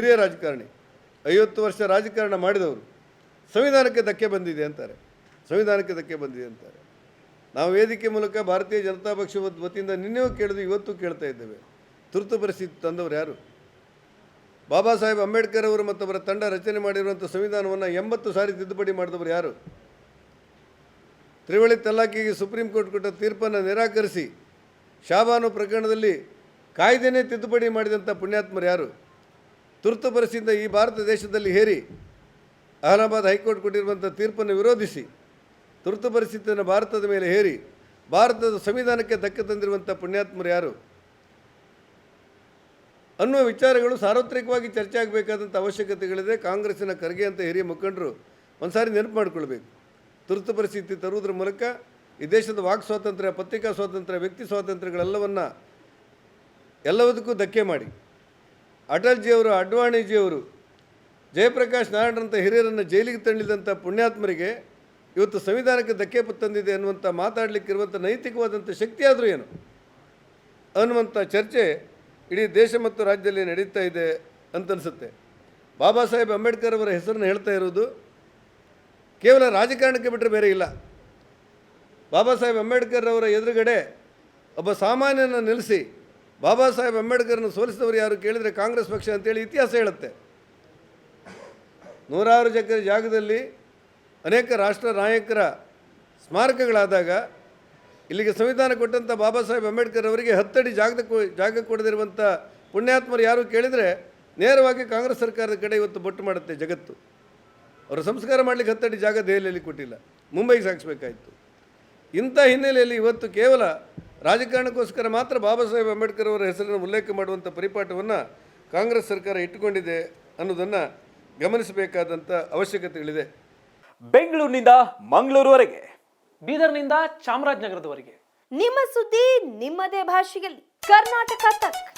ಹಿರಿಯ ರಾಜಕಾರಣಿ, ಐವತ್ತು ವರ್ಷ ರಾಜಕಾರಣ ಮಾಡಿದವರು, ಸಂವಿಧಾನಕ್ಕೆ ಧಕ್ಕೆ ಬಂದಿದೆ ಅಂತಾರೆ. ಸಂವಿಧಾನಕ್ಕೆ ಧಕ್ಕೆ ಬಂದಿದೆ ಅಂತಾರೆ. ನಾವು ವೇದಿಕೆ ಮೂಲಕ ಭಾರತೀಯ ಜನತಾ ಪಕ್ಷದ ವತಿಯಿಂದ ನಿನ್ನೆಯೂ ಕೇಳಿದ್ವಿ, ಇವತ್ತು ಕೇಳ್ತಾ ಇದ್ದೇವೆ. ತುರ್ತು ಪರಿಸ್ಥಿತಿ ತಂದವರು ಯಾರು? ಬಾಬಾ ಸಾಹೇಬ್ ಅಂಬೇಡ್ಕರ್ ಅವರು ಮತ್ತು ಅವರ ತಂಡ ರಚನೆ ಮಾಡಿರುವಂಥ ಸಂವಿಧಾನವನ್ನು ಎಂಬತ್ತು ಸಾರಿ ತಿದ್ದುಪಡಿ ಮಾಡಿದವರು ಯಾರು? ತ್ರಿವಳಿ ತಲಾಖಿಗೆ ಸುಪ್ರೀಂ ಕೋರ್ಟ್ ಕೊಟ್ಟ ತೀರ್ಪನ್ನು ನಿರಾಕರಿಸಿ, ಶಾಬಾನು ಪ್ರಕರಣದಲ್ಲಿ ಕಾಯ್ದೆನೇ ತಿದ್ದುಪಡಿ ಮಾಡಿದಂಥ ಪುಣ್ಯಾತ್ಮರು ಯಾರು? ತುರ್ತು ಪರಿಸ್ಥಿತಿಯಿಂದ ಈ ಭಾರತ ದೇಶದಲ್ಲಿ ಹೇರಿ, ಅಹಮದಾಬಾದ್ ಹೈಕೋರ್ಟ್ ಕೊಟ್ಟಿರುವಂಥ ತೀರ್ಪನ್ನು ವಿರೋಧಿಸಿ ತುರ್ತು ಪರಿಸ್ಥಿತಿಯನ್ನು ಭಾರತದ ಮೇಲೆ ಹೇರಿ, ಭಾರತದ ಸಂವಿಧಾನಕ್ಕೆ ಧಕ್ಕೆ ತಂದಿರುವಂಥ ಪುಣ್ಯಾತ್ಮರು ಯಾರು? ಅನ್ನುವ ವಿಚಾರಗಳು ಸಾರ್ವತ್ರಿಕವಾಗಿ ಚರ್ಚೆ ಆಗಬೇಕಾದಂಥ ಅವಶ್ಯಕತೆಗಳಿದೆ. ಕಾಂಗ್ರೆಸ್ಸಿನ ಖರ್ಗೆ ಅಂತ ಹಿರಿಯ ಮುಖಂಡರು ಒಂದು ಸಾರಿ ನೆನಪು ಮಾಡಿಕೊಳ್ಬೇಕು. ತುರ್ತು ಪರಿಸ್ಥಿತಿ ತರುವುದರ ಮೂಲಕ ಈ ದೇಶದ ವಾಕ್ ಸ್ವಾತಂತ್ರ್ಯ, ಪತ್ರಿಕಾ ಸ್ವಾತಂತ್ರ್ಯ, ವ್ಯಕ್ತಿ ಸ್ವಾತಂತ್ರ್ಯಗಳೆಲ್ಲವನ್ನು ಎಲ್ಲದಕ್ಕೂ ಧಕ್ಕೆ ಮಾಡಿ. ಅಟಲ್ಜಿಯವರು, ಅಡ್ವಾಣಿಜಿಯವರು, ಜಯಪ್ರಕಾಶ್ ನಾರಾಯಣರಂಥ ಹಿರಿಯರನ್ನು ಜೈಲಿಗೆ ತಳ್ಳಿದಂಥ ಪುಣ್ಯಾತ್ಮರಿಗೆ ಇವತ್ತು ಸಂವಿಧಾನಕ್ಕೆ ಧಕ್ಕೆ ತಂದಿದೆ ಅನ್ನುವಂಥ ಮಾತಾಡಲಿಕ್ಕಿರುವಂಥ ನೈತಿಕವಾದಂಥ ಶಕ್ತಿ ಆದರೂ ಏನು? ಅನ್ನುವಂಥ ಚರ್ಚೆ ಇಡೀ ದೇಶ ಮತ್ತು ರಾಜ್ಯದಲ್ಲಿ ನಡೀತಾ ಇದೆ ಅಂತ ಅನಿಸುತ್ತೆ ಬಾಬಾ ಸಾಹೇಬ್ ಅಂಬೇಡ್ಕರ್ ಅವರ ಹೆಸರನ್ನು ಹೇಳ್ತಾ ಇರೋದು, ಕೇವಲ ರಾಜಕಾರಣಕ್ಕೆ ಬಿಟ್ಟರೆ ಬೇರೆ ಇಲ್ಲ. ಬಾಬಾ ಸಾಹೇಬ್ ಅಂಬೇಡ್ಕರ್ ಅವರ ಎದುರುಗಡೆ ಒಬ್ಬ ಸಾಮಾನ್ಯನ ನಿಲ್ಲಿಸಿ ಬಾಬಾ ಸಾಹೇಬ್ ಅಂಬೇಡ್ಕರ್ನ ಸೋಲಿಸಿದವರು ಯಾರು ಕೇಳಿದರೆ ಕಾಂಗ್ರೆಸ್ ಪಕ್ಷ ಅಂತೇಳಿ ಇತಿಹಾಸ ಹೇಳುತ್ತೆ. ನೂರಾರು ಜನ ಜಾಗದಲ್ಲಿ ಅನೇಕ ರಾಷ್ಟ್ರ ನಾಯಕರ ಸ್ಮಾರಕಗಳಾದಾಗ ಇಲ್ಲಿಗೆ ಸಂವಿಧಾನ ಕೊಟ್ಟಂಥ ಬಾಬಾ ಸಾಹೇಬ್ ಅಂಬೇಡ್ಕರ್ ಅವರಿಗೆ ಹತ್ತಡಿ ಜಾಗದ ಜಾಗ ಕೊಡದಿರುವಂಥ ಪುಣ್ಯಾತ್ಮರು ಯಾರು ಕೇಳಿದರೆ ನೇರವಾಗಿ ಕಾಂಗ್ರೆಸ್ ಸರ್ಕಾರದ ಕಡೆ ಇವತ್ತು ಬೊಟ್ಟು ಮಾಡುತ್ತೆ ಜಗತ್ತು. ಅವರು ಸಂಸ್ಕಾರ ಮಾಡಲಿಕ್ಕೆ ಹತ್ತಡಿ ಜಾಗ ದೆಹಲಿಯಲ್ಲಿ ಕೊಟ್ಟಿಲ್ಲ. ಮುಂಬೈಗೆ ಸಾಗಿಸ್ಬೇಕಾಯಿತು. ಇಂಥ ಹಿನ್ನೆಲೆಯಲ್ಲಿ ಇವತ್ತು ಕೇವಲ ರಾಜಕಾರಣಕ್ಕೋಸ್ಕರ ಮಾತ್ರ ಬಾಬಾ ಸಾಹೇಬ್ ಅಂಬೇಡ್ಕರ್ ಅವರ ಹೆಸರನ್ನು ಉಲ್ಲೇಖ ಮಾಡುವಂಥ ಪರಿಪಾಠವನ್ನು ಕಾಂಗ್ರೆಸ್ ಸರ್ಕಾರ ಇಟ್ಟುಕೊಂಡಿದೆ ಅನ್ನೋದನ್ನು ಗಮನಿಸಬೇಕಾದಂಥ ಅವಶ್ಯಕತೆಗಳಿದೆ ಬೆಂಗಳೂರಿನಿಂದ ಮಂಗಳೂರುವರೆಗೆ ಬೀದರ್ನಿಂದ ಚಾಮರಾಜನಗರದವರೆಗೆ. ನಿಮ್ಮ ಸುದ್ದಿ ನಿಮ್ಮದೇ ಭಾಷೆಯಲ್ಲಿ. ಕರ್ನಾಟಕ ತಕ್.